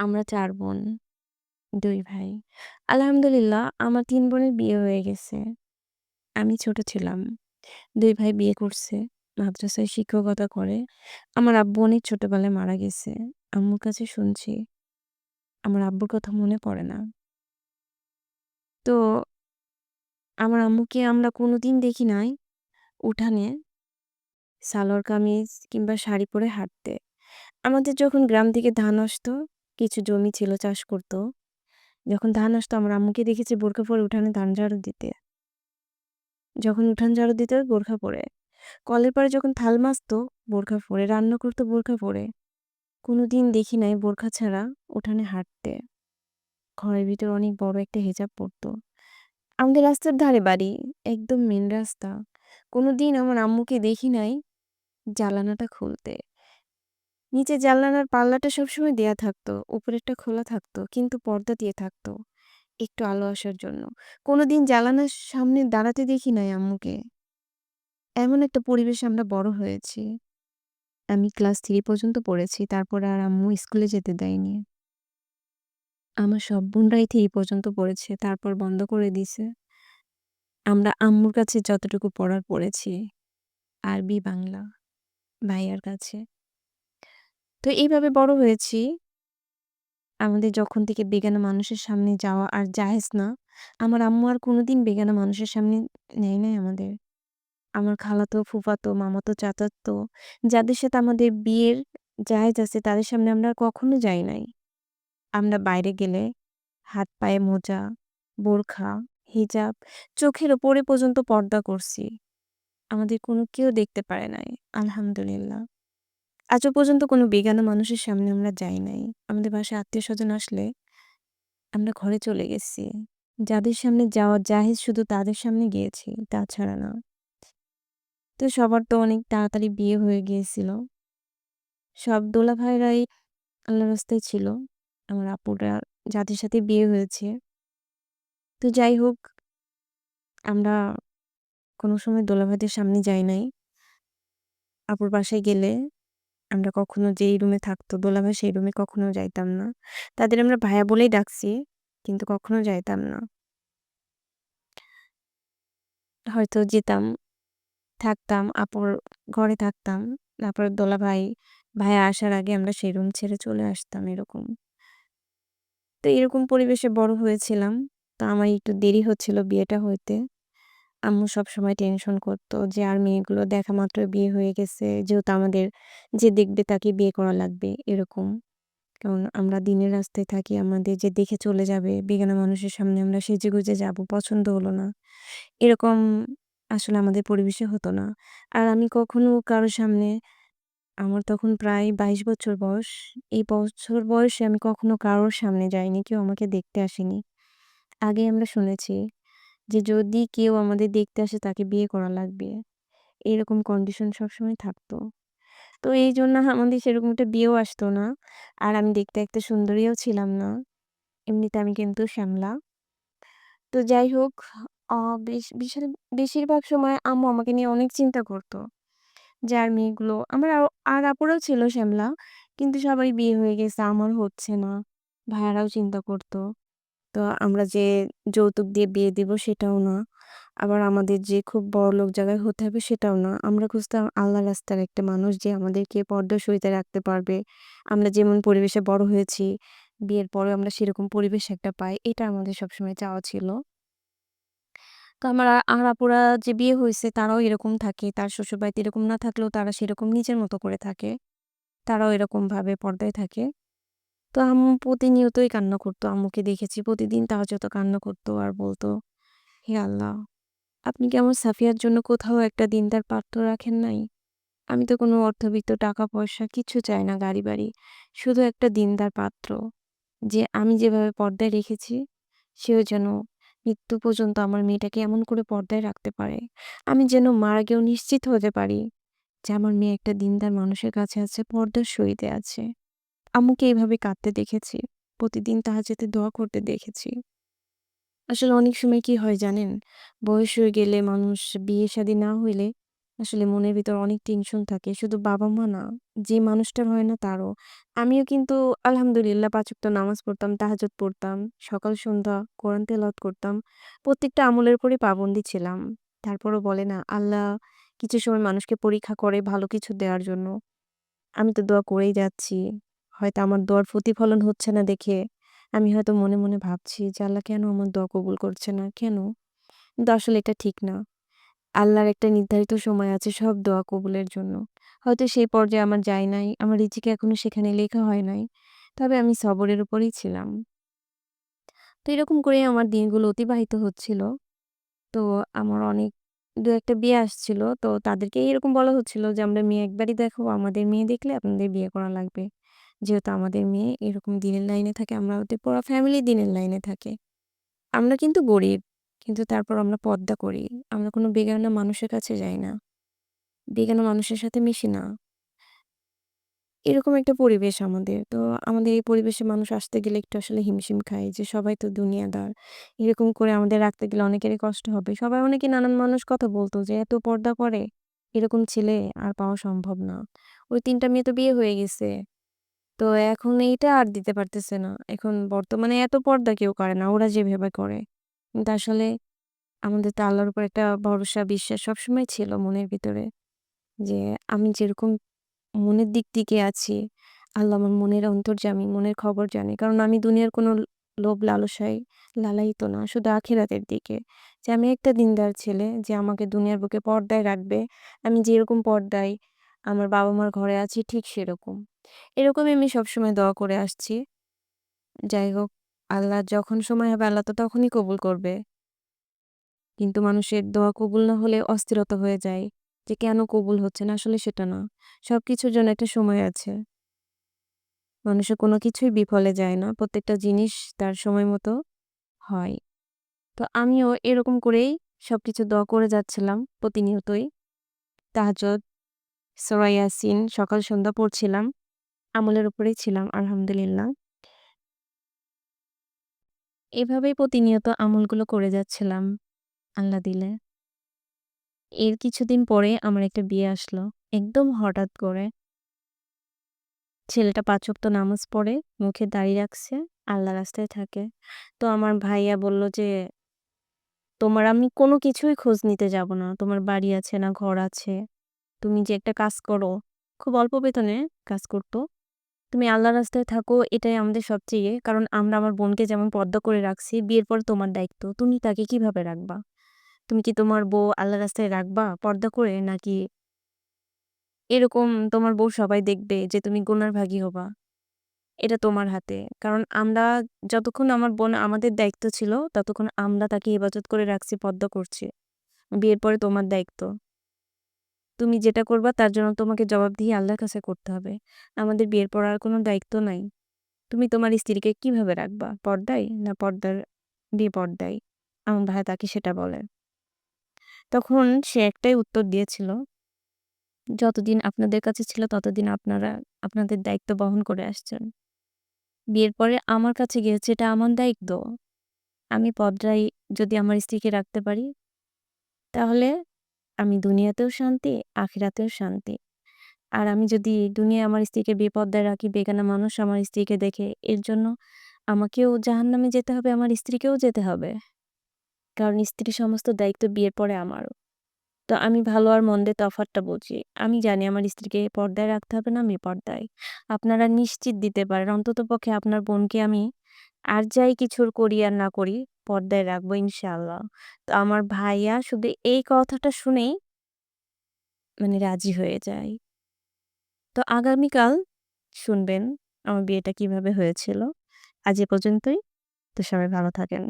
আমরা চার বোন, দুই ভাই। আলহামদুলিল্লাহ আমার তিন বোনের বিয়ে হয়ে গেছে। আমি ছোট ছিলাম। দুই ভাই বিয়ে করছে। মাদ্রাসায় শিক্ষকতা করে। আমার আব্বু অনেক ছোটবেলায় মারা গেছে। আম্মুর কাছে শুনছি। আমার আব্বুর কথা মনে পড়ে না। তো আমার আম্মুকে আমরা কোনোদিন দেখি নাই উঠানে সালোয়ার কামিজ কিংবা শাড়ি পরে হাঁটতে। আমাদের যখন গ্রাম থেকে ধান আসতো, কিছু জমি ছিল চাষ করত। যখন ধান আসতো আমার আম্মুকে দেখেছি বোরখা পরে উঠানে ধান ঝাড়ু দিতে। যখন উঠান ঝাড়ু দিত বোরখা পরে। কলের পাড়ে যখন থাল মাজতো বোরখা পরে, রান্না করতো বোরখা পরে। কোনোদিন দেখি নাই বোরখা ছাড়া উঠানে হাঁটতে। ঘরের ভিতরে অনেক বড় একটা হেজাব পরতো। আমাদের রাস্তার ধারে বাড়ি, একদম মেন রাস্তা। কোনোদিন আমার আম্মুকে দেখি নাই জানালাটা খুলতে। নিচে জানালার পাল্লাটা সবসময় দেয়া থাকতো, উপরেরটা খোলা থাকতো কিন্তু পর্দা দিয়ে থাকতো। একটু আলো আসার জন্য। কোনোদিন জানালার সামনে দাঁড়াতে দেখি নাই আম্মুকে। এমন একটা পরিবেশে আমরা বড় হয়েছি। আমি ক্লাস থ্রি পর্যন্ত পড়েছি। তারপর আর আম্মু স্কুলে যেতে দেয়নি। আমার সব বোনরাই থ্রি পর্যন্ত পড়েছে। তারপর বন্ধ করে দিছে। আমরা আম্মুর কাছে যতটুকু পড়ার পড়েছি। আরবি, বাংলা ভাইয়ার কাছে। তো এইভাবে বড় হয়েছি। আমাদের যখন থেকে বেগানা মানুষের সামনে যাওয়া আর জায়েজ না, আমার আম্মু আর কোনোদিন বেগানা মানুষের সামনে নেয় নাই আমাদের। আমার খালাতো, ফুফাতো, মামাতো, চাচাতো যাদের সাথে আমাদের বিয়ের জায়েজ আছে তাদের সামনে আমরা আর কখনো যাই নাই। আমরা বাইরে গেলে হাত পায়ে মোজা, বোরখা, হিজাব, চোখের ওপরে পর্যন্ত পর্দা করছি। আমাদের কোনো কেউ দেখতে পারে নাই। আলহামদুলিল্লাহ। আজও পর্যন্ত কোনো বেগানা মানুষের সামনে আমরা যাই নাই। আমাদের বাসায় আত্মীয় স্বজন আসলে আমরা ঘরে চলে গেছি। যাদের সামনে যাওয়া জায়েজ শুধু তাদের সামনে গিয়েছি, তাছাড়া না। তো সবার তো অনেক তাড়াতাড়ি বিয়ে হয়ে গিয়েছিল। সব দোলাভাইরাই আল্লাহর রাস্তায় ছিল। আমার আপুরা যাদের সাথে বিয়ে হয়েছে। তো যাই হোক আমরা কোনো সময় দোলাভাইদের সামনে যাই নাই। আপুর বাসায় গেলে আমরা কখনো যেই রুমে থাকতো দোলাভাই সেই রুমে কখনো যাইতাম না। তাদের আমরা ভাইয়া বলেই ডাকছি, কিন্তু কখনো যাইতাম না। হয়তো যেতাম, থাকতাম, আপুর ঘরে থাকতাম। তারপর দোলাভাই, ভাইয়া আসার আগে আমরা সেই রুম ছেড়ে চলে আসতাম এরকম। তো এরকম পরিবেশে বড় হয়েছিলাম। তো আমার একটু দেরি হচ্ছিল বিয়েটা হইতে। আম্মু সবসময় টেনশন করতো যে আর মেয়েগুলো দেখা মাত্রই বিয়ে হয়ে গেছে। যেহেতু আমাদের যে দেখবে তাকে বিয়ে করা লাগবে এরকম। কারণ আমরা দিনের রাস্তায় থাকি। আমাদের যে দেখে চলে যাবে, বেগানা মানুষের সামনে আমরা সেজেগুজে যাব, পছন্দ হলো না। এরকম আসলে আমাদের পরিবেশে হতো না। আর আমি কখনো কারও সামনে আমার তখন প্রায় ২২ বছর বয়স। এই বছর বয়সে আমি কখনো কারোর সামনে যাইনি। কেউ আমাকে দেখতে আসেনি। আগে আমরা শুনেছি যে যদি কেউ আমাদের দেখতে আসে তাকে বিয়ে করা লাগবে। এরকম কন্ডিশন সবসময় থাকতো। তো এইজন্য আমাদের সেরকম একটা বিয়েও আসতো না। আর আমি দেখতে একটা সুন্দরীও ছিলাম না। এমনিতে আমি কিন্তু শ্যামলা। তো যাই হোক বেশ বিশাল বেশিরভাগ সময় আম্মু আমাকে নিয়ে অনেক চিন্তা করতো। যে আর মেয়েগুলো আমার আরও আর আপুরাও ছিল শ্যামলা। কিন্তু সবাই বিয়ে হয়ে গেছে, আমার হচ্ছে না। ভাইয়ারাও চিন্তা করতো। তো আমরা যে যৌতুক দিয়ে বিয়ে দিব সেটাও না। আবার আমাদের যে খুব বড়লোক জায়গায় হতে হবে সেটাও না। আমরা খুঁজতাম আল্লাহর রাস্তার একটা মানুষ যে আমাদেরকে পর্দার সহিতে রাখতে পারবে। আমরা যেমন পরিবেশে বড় হয়েছি, বিয়ের পরেও আমরা সেরকম পরিবেশ একটা পাই। এটা আমাদের সবসময় চাওয়া ছিল। তো আমার আর আপুরা যে বিয়ে হয়েছে তারাও এরকম থাকে। তার শ্বশুরবাড়িতে এরকম না থাকলেও তারা সেরকম নিজের মতো করে থাকে। তারাও এরকমভাবে পর্দায় থাকে। তো আম্মু প্রতিনিয়তই কান্না করতো। আম্মুকে দেখেছি প্রতিদিন তাহাজ্জুদে কান্না করতো আর বলতো, "হে আল্লাহ! আপনি কি আমার সাফিয়ার জন্য কোথাও একটা দিনদার পাত্র রাখেন নাই? আমি তো কোনো অর্থবিত্ত টাকা-পয়সা কিচ্ছু চাই না গাড়ি-বাড়ি। শুধু একটা দিনদার পাত্র। যে আমি যেভাবে পর্দায় রেখেছি সেও যেন মৃত্যু পর্যন্ত আমার মেয়েটাকে এমন করে পর্দায় রাখতে পারে। আমি যেন মারা গিয়েও নিশ্চিত হতে পারি যে আমার মেয়ে একটা দিনদার মানুষের কাছে আছে, পর্দার সহিতে আছে।" আম্মুকে এভাবে কাঁদতে দেখেছি। প্রতিদিন তাহাজ্জুদে দোয়া করতে দেখেছি। আসলে অনেক সময় কি হয় জানেন? বয়স হয়ে গেলে মানুষ বিয়ে-শাদী না হইলে আসলে মনের ভিতর অনেক টেনশন থাকে। শুধু বাবা-মা না, যে মানুষটার হয় না তারও। আমিও কিন্তু আলহামদুলিল্লাহ ৫ ওয়াক্ত নামাজ পড়তাম, তাহাজ্জুদ পড়তাম। সকাল সন্ধ্যা কোরআন তেলাওয়াত করতাম। প্রত্যেকটা আমলের উপরই পাবন্দি ছিলাম। তারপরও বলে না আল্লাহ কিছু সময় মানুষকে পরীক্ষা করে ভালো কিছু দেওয়ার জন্য। আমি তো দোয়া করেই যাচ্ছি। হয়তো আমার দোয়ার প্রতিফলন হচ্ছে না দেখে আমি হয়তো মনে, মনে ভাবছি যে আল্লাহ কেন আমার দোয়া কবুল করছে না, কেন? কিন্তু আসলে এটা ঠিক না। আল্লাহর একটা নির্ধারিত সময় আছে সব দোয়া কবুলের জন্য। হয়তো সেই পর্যায়ে আমার যায় নাই, আমার রিজিকে এখনও সেখানে লেখা হয় নাই। তবে আমি সবরের উপরেই ছিলাম। তো এরকম করেই আমার দিনগুলো অতিবাহিত হচ্ছিল। তো আমার অনেক দু একটা বিয়ে আসছিল। তো তাদেরকে এরকম বলা হচ্ছিল যে, "আমরা মেয়ে একবারই দেখো, আমাদের মেয়ে দেখলে আপনাদের বিয়ে করা লাগবে।" যেহেতু আমাদের মেয়ে এরকম দিনের লাইনে থাকে, আমরা ওদের পুরা ফ্যামিলি দিনের লাইনে থাকে। আমরা কিন্তু গরিব। কিন্তু তারপর আমরা পর্দা করি। আমরা কোনো বেগানা মানুষের কাছে যাই না। বেগানা মানুষের সাথে মিশি না। এরকম একটা পরিবেশ আমাদের। তো আমাদের এই পরিবেশে মানুষ আসতে গেলে একটু আসলে হিমশিম খায় যে সবাই তো দুনিয়াদার। এরকম করে আমাদের রাখতে গেলে অনেকেরই কষ্ট হবে। সবাই অনেকে নানান মানুষ কথা বলতো যে, "এত পর্দা করে, এরকম ছেলে আর পাওয়া সম্ভব না।" ওই ৩ টা মেয়ে তো বিয়ে হয়ে গেছে। তো এখন এইটা আর দিতে পারতেছে না। এখন বর্তমানে এত পর্দা কেউ করে না। ওরা যেভাবে করে। কিন্তু আসলে আমাদের তো আল্লাহর উপর একটা ভরসা, বিশ্বাস সবসময় ছিল মনের ভিতরে। যে আমি যেরকম মনের দিক থেকে আছি, আল্লাহ আমার মনের অন্তর্যামী, মনের খবর জানে। কারণ আমি দুনিয়ার কোনো লোভ লালসায় লালায়িত না। শুধু আখিরাতের দিকে। যে আমি একটা দিনদার ছেলে যে আমাকে দুনিয়ার বুকে পর্দায় রাখবে। আমি যেরকম পর্দায় আমার বাবা-মার ঘরে আছি ঠিক সেরকম। এরকমই আমি সবসময় দোয়া করে আসছি। যাই হোক, আল্লাহ যখন সময় হবে আল্লাহ তো তখনই কবুল করবে। কিন্তু মানুষের দোয়া কবুল না হলে অস্থিরতা হয়ে যায়। যে কেন কবুল হচ্ছে না? আসলে সেটা না। সবকিছুর জন্য একটা সময় আছে। মানুষের কোনো কিছুই বিফলে যায় না। প্রত্যেকটা জিনিস তার সময় মতো হয়। তো আমিও এরকম করেই সবকিছু দোয়া করে যাচ্ছিলাম প্রতিনিয়তই। তাহাজ্জুদ, সূরা ইয়াসিন সকাল সন্ধ্যা পড়ছিলাম। আমলের উপরেই ছিলাম আলহামদুলিল্লাহ। এভাবেই প্রতিনিয়ত আমলগুলো করে যাচ্ছিলাম। আল্লাহ দিলে। এর কিছুদিন পরে আমার একটা বিয়ে আসলো। একদম হঠাৎ করে। ছেলেটা ৫ ওয়াক্ত নামাজ পড়ে, মুখে দাড়ি রাখছে, আল্লাহ রাস্তায় থাকে। তো আমার ভাইয়া বলল যে, "তোমার আমি কোনো কিছুই খোঁজ নিতে যাব না। তোমার বাড়ি আছে না ঘর আছে। তুমি যে একটা কাজ করো, খুব অল্প বেতনে কাজ করতো তুমি আল্লাহ রাস্তায় থাকো এটাই আমাদের সবচেয়ে কারণ আমরা আমার বোনকে যেমন পর্দা করে রাখছি, বিয়ের পর তোমার দায়িত্ব। তুমি তাকে কীভাবে রাখবা? তুমি কি তোমার বউ আল্লাহ রাস্তায় রাখবা পর্দা করে নাকি এরকম তোমার বউ সবাই দেখবে যে তুমি গুনার ভাগী হবা? এটা তোমার হাতে। কারণ আমরা যতক্ষণ আমার বোন আমাদের দায়িত্ব ছিল, ততক্ষণ আমরা তাকে হেফাজত করে রাখছি, পর্দা করছি। বিয়ের পরে তোমার দায়িত্ব। তুমি যেটা করবা তার জন্য তোমাকে জবাবদিহি আল্লাহর কাছে করতে হবে। আমাদের বিয়ের পর আর কোনো দায়িত্ব নাই। তুমি তোমার স্ত্রীকে কীভাবে রাখবা? পর্দায়? না পর্দার বেপর্দায়?" আমার ভাই তাকে সেটা বলে। তখন সে একটাই উত্তর দিয়েছিল, "যতদিন আপনাদের কাছে ছিল ততদিন আপনারা আপনাদের দায়িত্ব বহন করে আসছেন। বিয়ের পরে আমার কাছে গিয়েছে এটা আমার দায়িত্ব। আমি পর্দায় যদি আমার স্ত্রীকে রাখতে পারি, তাহলে আমি দুনিয়াতেও শান্তি, আখিরাতেও শান্তি। আর আমি যদি দুনিয়া আমার স্ত্রীকে বেপর্দায় রাখি, বেগানা মানুষ আমার স্ত্রীকে দেখে, এর জন্য আমাকেও জাহান্নামে যেতে হবে, আমার স্ত্রীকেও যেতে হবে। কারণ স্ত্রীর সমস্ত দায়িত্ব বিয়ের পরে আমারও। তো আমি ভালো আর মন্দে তফাৎটা বুঝি। আমি জানি আমার স্ত্রীকে পর্দায় রাখতে হবে না বেপর্দায়। আপনারা নিশ্চিত দিতে পারেন অন্ততপক্ষে আপনার বোনকে আমি আর যাই কিছুর করি আর না করি, পর্দায় রাখব ইনশাআল্লাহ। তো আমার ভাইয়া শুধু এই কথাটা শুনেই মানে রাজি হয়ে যায়। তো আগামীকাল শুনবেন আমার বিয়েটা কীভাবে হয়েছিল। আজ এ পর্যন্তই। তো সবাই ভালো থাকেন।